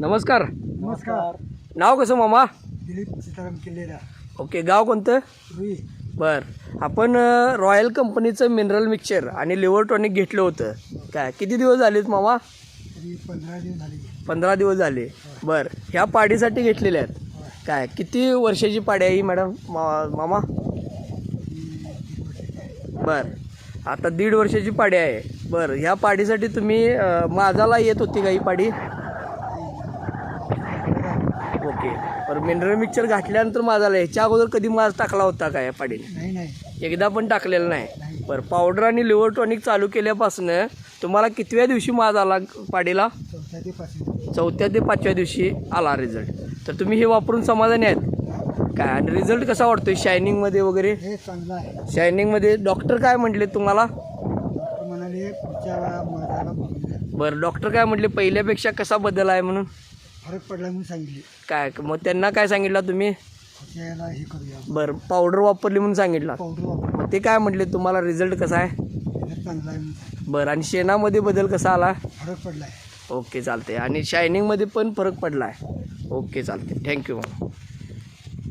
नमस्कार. नमस्कार. नाव कसं मामा? दिलीप सीताराम किल्लेला ओके गाव कोणतं? रुई. बर. आपण अ, रॉयल कंपनीचं मिनरल मिक्सचर आणि लिव्हर टॉनिक घेतलं होतं. काय किती दिवस झालेत मामा? तरी पंधरा दिवस झाले. पंधरा दिवस झाले. बर ह्या पाडीसाठी घेतलेल्या आहेत. काय किती वर्षाची पाडी आहे ही मॅडम मा मामा? बर. आता दीड वर्षाची पाडी आहे. बर ह्या पाडीसाठी तुम्ही अ, माझाला येत होती का ही पाडी? ओके. बरं मिनरल मिक्सचर घातल्यानंतर माझाला ह्याच्या अगोदर कधी माज टाकला होता का या पाडीने? नाही नाही. एकदा पण टाकलेलं नाही. बरं पावडर आणि लिव्हर टॉनिक चालू केल्यापासून तुम्हाला कितव्या दिवशी माज आला पाडीला? चौथ्या ते पाचवी चौथ्या ते पाचव्या दिवशी आला रिझल्ट तर तुम्ही हे वापरून समाधानी आहेत? काय आणि रिझल्ट कसा वाटतोय शायनिंगमध्ये वगैरे? हे चांगलं आहे. शायनिंगमध्ये डॉक्टर काय म्हटले तुम्हाला? डॉक्टर म्हणाले पुढच्या वेळा माझ्याला बघून द्या बरं डॉक्टर काय म्हटले? पहिल्यापेक्षा कसा बदल आहे म्हणून? फरक पडला म्हणून सांगितले. काय मग त्यांना काय सांगितलं तुम्ही? हे करूया. बरं पावडर वापरली म्हणून सांगितलं. पावडर वापर मग ते काय म्हटले तुम्हाला? रिझल्ट कसा आहे? चांगला आहे म्हणून. सांगितलं. बरं आणि शेणामध्ये बदल कसा आला? फरक पडला आहे ओके चालते आणि शायनिंगमध्ये पण फरक पडला आहे ओके चालते थँक्यू